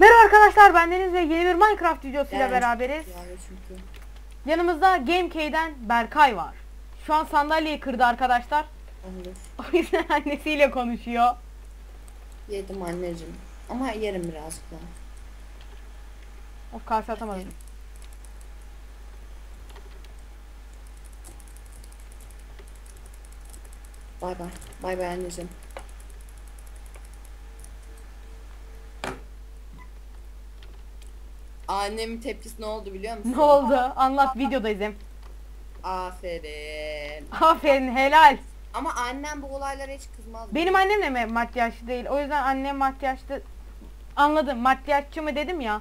Merhaba arkadaşlar ben Deniz ve yeni bir Minecraft videosuyla Evet. beraberiz. Yani. Yanımızda GameK'den Berkay var. Şu an sandalyeyi kırdı arkadaşlar. Olur. O yüzden annesiyle konuşuyor. Yedim anneciğim. Ama yerim birazcık daha. Of kase atamadım. Bay bay. Bay bay anneciğim. Annemin tepkisi ne oldu biliyor musun? Ne oldu? Anlat videodayız hem. Aferin. Aferin helal. Ama annem bu olaylara hiç kızmaz. Benim annem de mi makyajlı değil. O yüzden annem makyajlı. Anladım makyajçı mı dedim ya.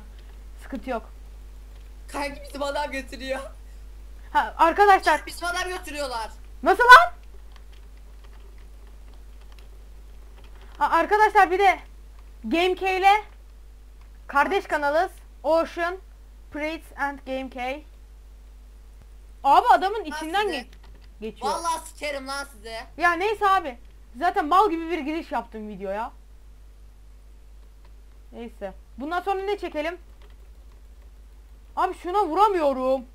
Sıkıntı yok. Kanki bizim adam götürüyor. Ha, arkadaşlar Bizim adam götürüyorlar. Nasıl lan? Ha, arkadaşlar bir de GameK ile kardeş kanalız. Ocean, Prates and GameK. Abi adamın içinden size- ge- geçiyor. Vallahi sikerim lan size. Ya neyse abi. Zaten mal gibi bir giriş yaptım videoya. Neyse. Bundan sonra ne çekelim? Abi şuna vuramıyorum.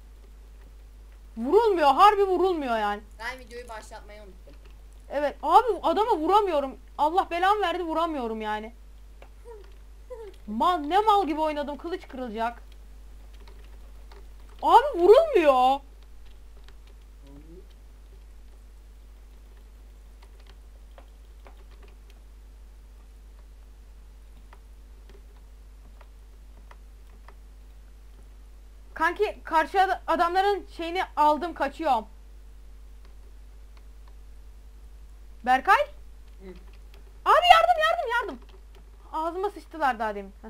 Vurulmuyor. Harbi vurulmuyor yani. Ben videoyu başlatmayı unuttum. Evet abi adama vuramıyorum. Allah belamı verdi vuramıyorum yani. Mal ne mal gibi oynadım kılıç kırılacak. Abi vurulmuyor. Kanki karşı ad- adamların şeyini aldım kaçıyorum. Berkay? Hı. Abi yardım yardım yardım. Ağzıma sıçtılar daha demin. Heh.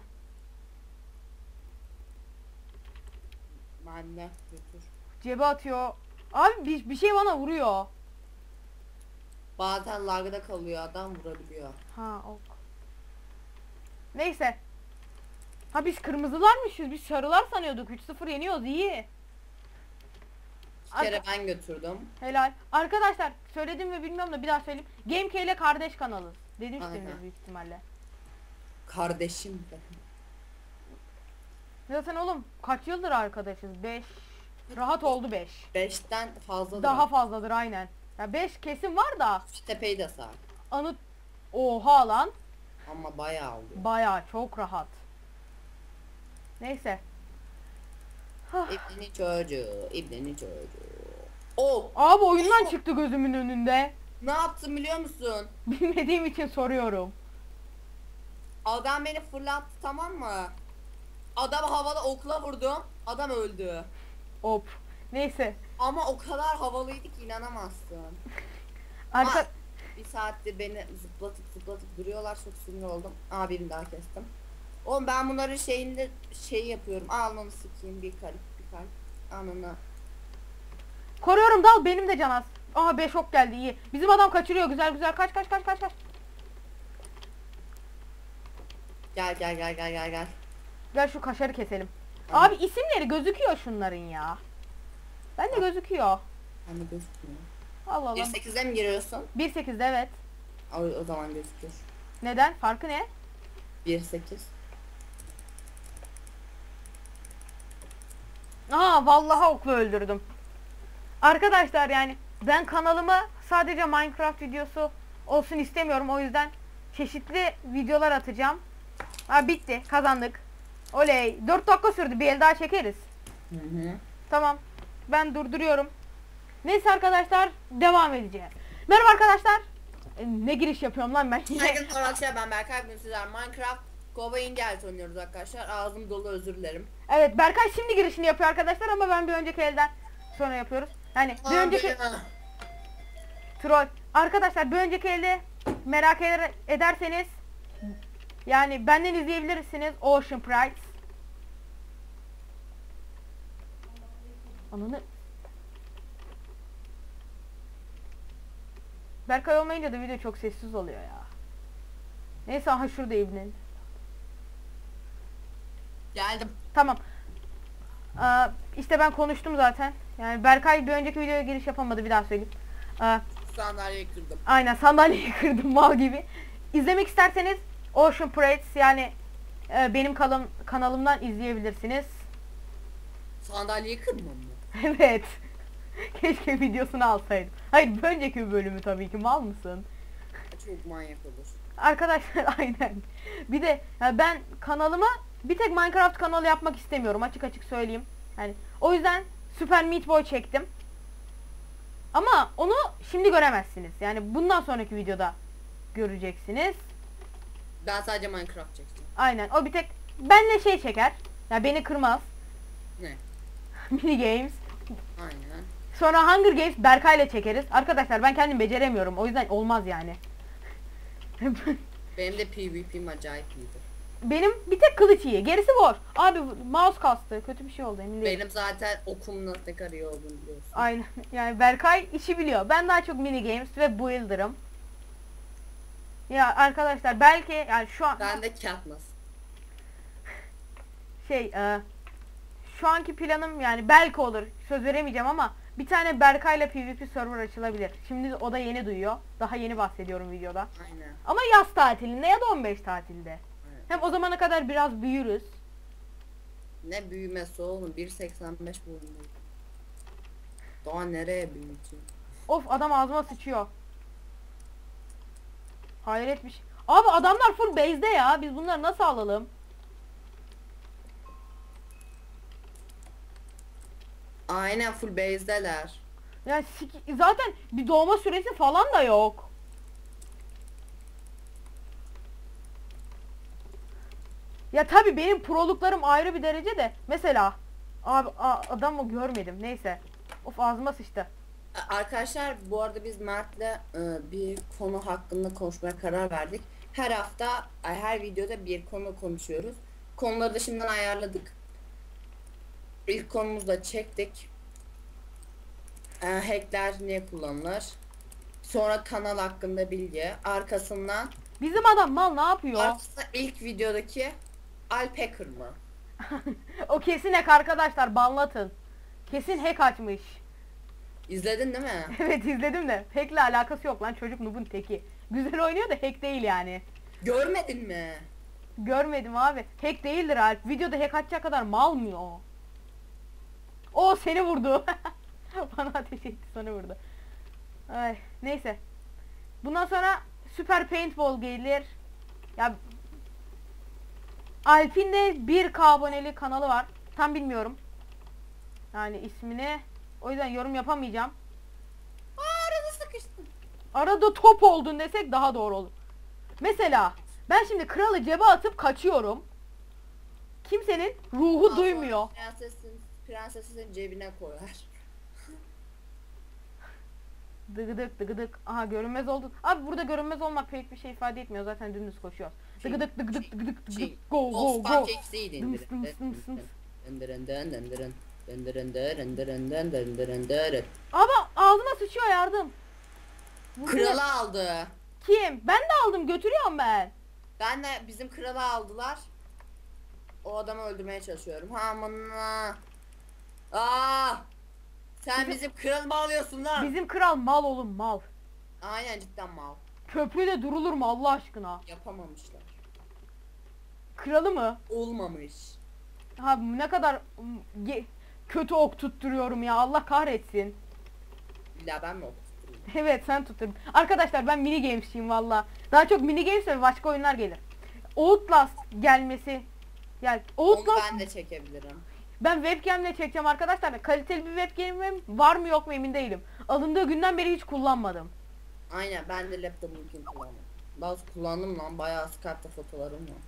Anne götür. Cebe atıyor. Abi bir, bir şey bana vuruyor. Bazen lagda kalıyor adam vurabiliyor. Ha ok. Neyse. Ha biz kırmızılarmışız. Biz sarılar sanıyorduk. 3-0 yeniyoruz iyi. Bir kere ben götürdüm. Helal. Arkadaşlar söyledim mi bilmiyorum da bir daha söyleyeyim. GameK ile kardeş kanalı. Demiştiniz Aynen. büyük ihtimalle. Kardeşim de. Zaten oğlum kaç yıldır arkadaşız? 5. Rahat oldu 5. Beşten fazla Daha fazladır aynen. Ya 5 kesin var da Şu tepeyi de sar. anıt oha lan. Ama bayağı oluyor. Baya çok rahat. Neyse. Hah. İbni çocuğu, İbni çocuğu. Oh! Abi oyundan çıktı gözümün önünde. Ne yaptım biliyor musun? Bilmediğim için soruyorum. Adam beni fırlattı tamam mı? Adam havada okla vurdum. Adam öldü. Hop. Neyse. Ama o kadar havalıydı ki inanamazsın. Arka Aa, bir saattir beni zıplatıp zıplatıp duruyorlar çok sinir oldum. Aa birini daha kestim. Oğlum ben bunların şeyinde şey yapıyorum. Alnını sikeyim bir kalp bir kalp. Anını. koruyorum dal benim de canaz. Aha 5 ok geldi iyi. Bizim adam kaçırıyor güzel güzel kaç kaç kaç kaç kaç. Gel gel gel gel gel gel. Gel şu kaşarı keselim. Tamam. Abi isimleri gözüküyor şunların ya. Ben de gözüküyor. Hani gözükmüyor. Allah Allah. 1.8'e mi giriyorsun? 1.8'de evet. O, o zaman gözüküyor. Neden? Farkı ne? 1.8. Aa vallahi okla öldürdüm. Arkadaşlar yani ben kanalımı sadece Minecraft videosu olsun istemiyorum. O yüzden çeşitli videolar atacağım. Ha bitti. Kazandık. Oley. 4 dakika sürdü. Bir el daha çekeriz. Hı hı. Tamam. Ben durduruyorum. Neyse arkadaşlar devam edeceğim. Merhaba arkadaşlar. E, Ne giriş yapıyorum lan ben yine. Herkese arkadaşlar ben Berkay bugün sizler Minecraft Kova Ingelt oynuyoruz arkadaşlar. Ağzım dolu özür dilerim. Evet Berkay şimdi girişini yapıyor arkadaşlar ama ben bir önceki elden sonra yapıyoruz. Yani bir önceki troll. Arkadaşlar bir önceki elde merak eder, ederseniz yani benden izleyebilirsiniz Ocean Price. Ananı Berkay olmayınca da video çok sessiz oluyor ya. Neyse aha şurada İbnin. Geldim. Tamam. Aa, işte ben konuştum zaten. Yani Berkay bir önceki videoya giriş yapamadı bir daha söyleyeyim. Aa, Sandalyeyi kırdım. aynen sandalyeyi kırdım mal gibi. İzlemek isterseniz Ocean Prates yani e, benim kalım, kanalımdan izleyebilirsiniz. Sandalyeyi kırmam mı? Evet. Keşke videosunu alsaydım. Hayır önceki bölümü tabii ki mal mısın? Çok manyak olur. Arkadaşlar aynen. Bir de ya ben kanalıma bir tek Minecraft kanalı yapmak istemiyorum açık açık söyleyeyim. Yani o yüzden Super Meat Boy çektim. Ama onu şimdi göremezsiniz. Yani bundan sonraki videoda göreceksiniz. Ben sadece Minecraft çekeceğim. Aynen. O bir tek benle şey çeker. Ya beni kırmaz. Ne? Mini games. Aynen. Sonra Hunger Games Berkay'la çekeriz. Arkadaşlar ben kendim beceremiyorum. O yüzden olmaz yani. Benim de PvP'm acayip iyidir. Benim bir tek kılıç iyi. Gerisi boş. Abi mouse kastı. Kötü bir şey oldu emin değilim. Benim zaten okum nasıl iyi olduğunu biliyorsun. Aynen. Yani Berkay işi biliyor. Ben daha çok mini games ve builder'ım. Ya arkadaşlar belki yani şu an Ben de Katniss. şey e, şu anki planım yani belki olur. Söz veremeyeceğim ama bir tane Berkay'la PvP server açılabilir. Şimdi o da yeni duyuyor. Daha yeni bahsediyorum videoda. Aynen. Ama yaz tatilinde ya da 15 tatilde. Aynen. Hem o zamana kadar biraz büyürüz. Ne büyümesi oğlum 1.85 boyundayım. Daha nereye büyüyeceğim? Of adam ağzıma sıçıyor. Hayret bir şey. Abi adamlar full base'de ya. Biz bunları nasıl alalım? Aynen full base'deler. Ya sik- zaten bir doğma süresi falan da yok. Ya tabi benim proluklarım ayrı bir derece de. Mesela abi adamı görmedim. Neyse. Of ağzıma sıçtı. Arkadaşlar bu arada biz Mert'le e, bir konu hakkında konuşmaya karar verdik. Her hafta, ay, her videoda bir konu konuşuyoruz. Konuları da şimdiden ayarladık. İlk konumuzu da çektik. E, hackler niye kullanılır? Sonra kanal hakkında bilgi. Arkasından Bizim adam mal ne yapıyor? arkasından ilk videodaki Alp Hacker mı? o kesin hack arkadaşlar banlatın. Kesin hack açmış. İzledin değil mi? Evet izledim de hackle alakası yok lan çocuk noob'un teki. Güzel oynuyor da hack değil yani. Görmedin mi? Görmedim abi. Hack değildir Alp. Videoda hack atacak kadar mal mı o? O seni vurdu. Bana ateş etti sana vurdu. Ay neyse. Bundan sonra Super Paintball gelir. Ya Alp'in de 1K aboneli kanalı var. Tam bilmiyorum. Yani ismini. O yüzden yorum yapamayacağım. Aa arada sıkıştım. Arada top oldun desek daha doğru olur. Mesela ben şimdi kralı cebe atıp kaçıyorum. Kimsenin ruhu Ondan duymuyor. Prensesin, prensesin cebine koyar. Dıgıdık dıgıdık. Aha görünmez oldun. Abi burada görünmez olmak pek bir şey ifade etmiyor. Zaten dümdüz koşuyor. Dıgıdık dıgıdık dıgıdık dıgıdık. Go go go. İndirin. dıms, dıms, dıms. Dındırın dın dındırın. Dın dındırın dın dındırın dın. Ama ağzıma sıçıyor yardım. Kralı aldı. Kim? Ben de aldım götürüyorum ben. Ben de bizim kralı aldılar. O adamı öldürmeye çalışıyorum. Ha amına. Aa! Sen Bizim- bizim kralımı alıyorsun lan. Bizim kral mal oğlum mal. Aynen cidden mal. Köprüde durulur mu Allah aşkına? Yapamamışlar. Kralı mı? Olmamış. Abi ne kadar mm, ge- kötü ok tutturuyorum ya Allah kahretsin. İlla ben mi okutturayım? Evet sen tuttur. Arkadaşlar ben mini games'çiyim valla. Daha çok mini games ve başka oyunlar gelir. Outlast gelmesi. Yani Onu Outlast ben de çekebilirim. ben webcam'le çekeceğim arkadaşlar. Kaliteli bir webcam'im var mı yok mu emin değilim. Alındığı günden beri hiç kullanmadım. Aynen ben de laptopunkini kullandım. Bazı kullandım lan bayağı Skype'da fotolarım var.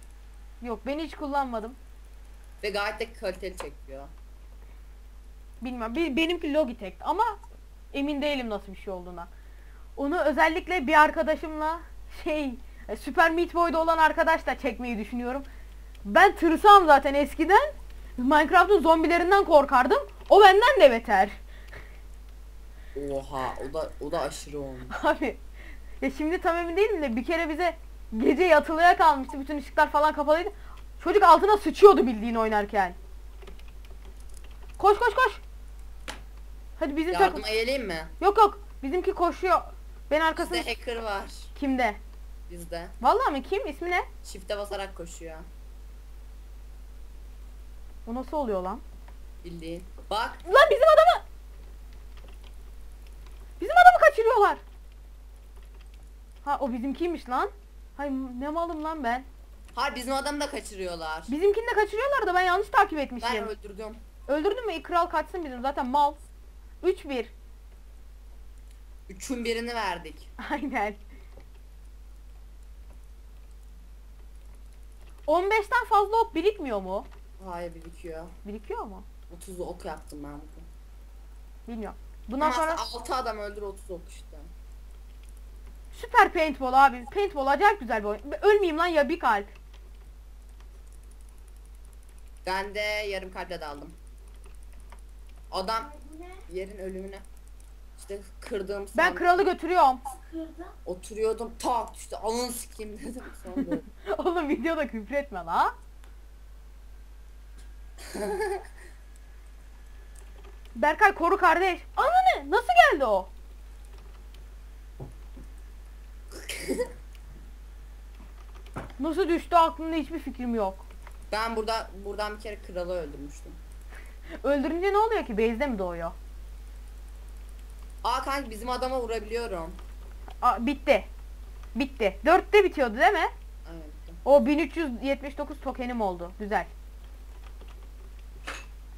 Yok ben hiç kullanmadım. Ve gayet de kaliteli çekiyor. Bilmem. Be- benimki Logitech ama emin değilim nasıl bir şey olduğuna. Onu özellikle bir arkadaşımla şey e, Super Meat Boy'da olan arkadaşla çekmeyi düşünüyorum. Ben tırsam zaten eskiden. Minecraft'ın zombilerinden korkardım. O benden de beter. Oha o da o da aşırı olmuş. Abi ya şimdi tam emin değilim de bir kere bize gece yatılıya kalmıştı. Bütün ışıklar falan kapalıydı. Çocuk altına sıçıyordu bildiğin oynarken. Koş koş koş. Hadi bizim takım. Yardıma geleyim mi? Yok yok. Bizimki koşuyor. Ben arkasında. Bizde hacker var. Kimde? Bizde. Vallahi mi? Kim? İsmi ne? Shift'e basarak koşuyor. O nasıl oluyor lan? Bildiğin. Bak Lan bizim adamı! Bizim adamı kaçırıyorlar. Ha o bizimkiymiş lan. Hay ne malım lan ben. har bizim adamı da kaçırıyorlar. Bizimkini de kaçırıyorlar da ben yanlış takip Ben etmişim. öldürdüm. Öldürdün mü? İyi, Kral kaçsın bizim zaten mal. 3-1. Üçün birini verdik. Aynen. 15'ten fazla ok birikmiyor mu? Hayır birikiyor. Birikiyor mu? 30 ok yaptım ben bugün. Bilmiyorum. Bundan sonra 6 adam öldür 30 ok işte. süper paintball abi. Paintball acayip güzel bir oyun. Ölmeyeyim lan ya bir kalp. Ben de yarım kalple daldım. Adam yerin ölümüne. İşte kırdığım Ben kralı götürüyorum. Oturuyordum tak düştü alın sikeyim dedim sonra. Oğlum videoda küfür etme la. Berkay koru kardeş. Ananı nasıl geldi o? Nasıl düştü aklımda hiçbir fikrim yok. Ben burada buradan bir kere kralı öldürmüştüm. Öldürünce ne oluyor ki? Base'de mi doğuyor? Aa kanka bizim adama vurabiliyorum. Aa, bitti. Bitti. Dörtte bitiyordu değil mi? Evet. O 1379 tokenim oldu. Güzel.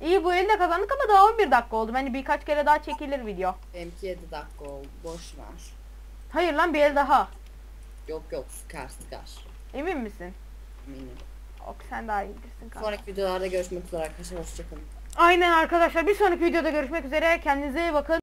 İyi bu elde kazandık ama daha 11 dakika oldu. Bence birkaç kere daha çekilir video. Benimki 7 dakika oldu. Boş ver. Hayır lan bir el daha. Yok yok sıkar sıkar. Emin misin? Eminim. Ok sen daha iyi bilirsin kanka. Sonraki videolarda görüşmek üzere arkadaşlar. Hoşçakalın. Aynen arkadaşlar bir sonraki videoda görüşmek üzere. Kendinize iyi bakın.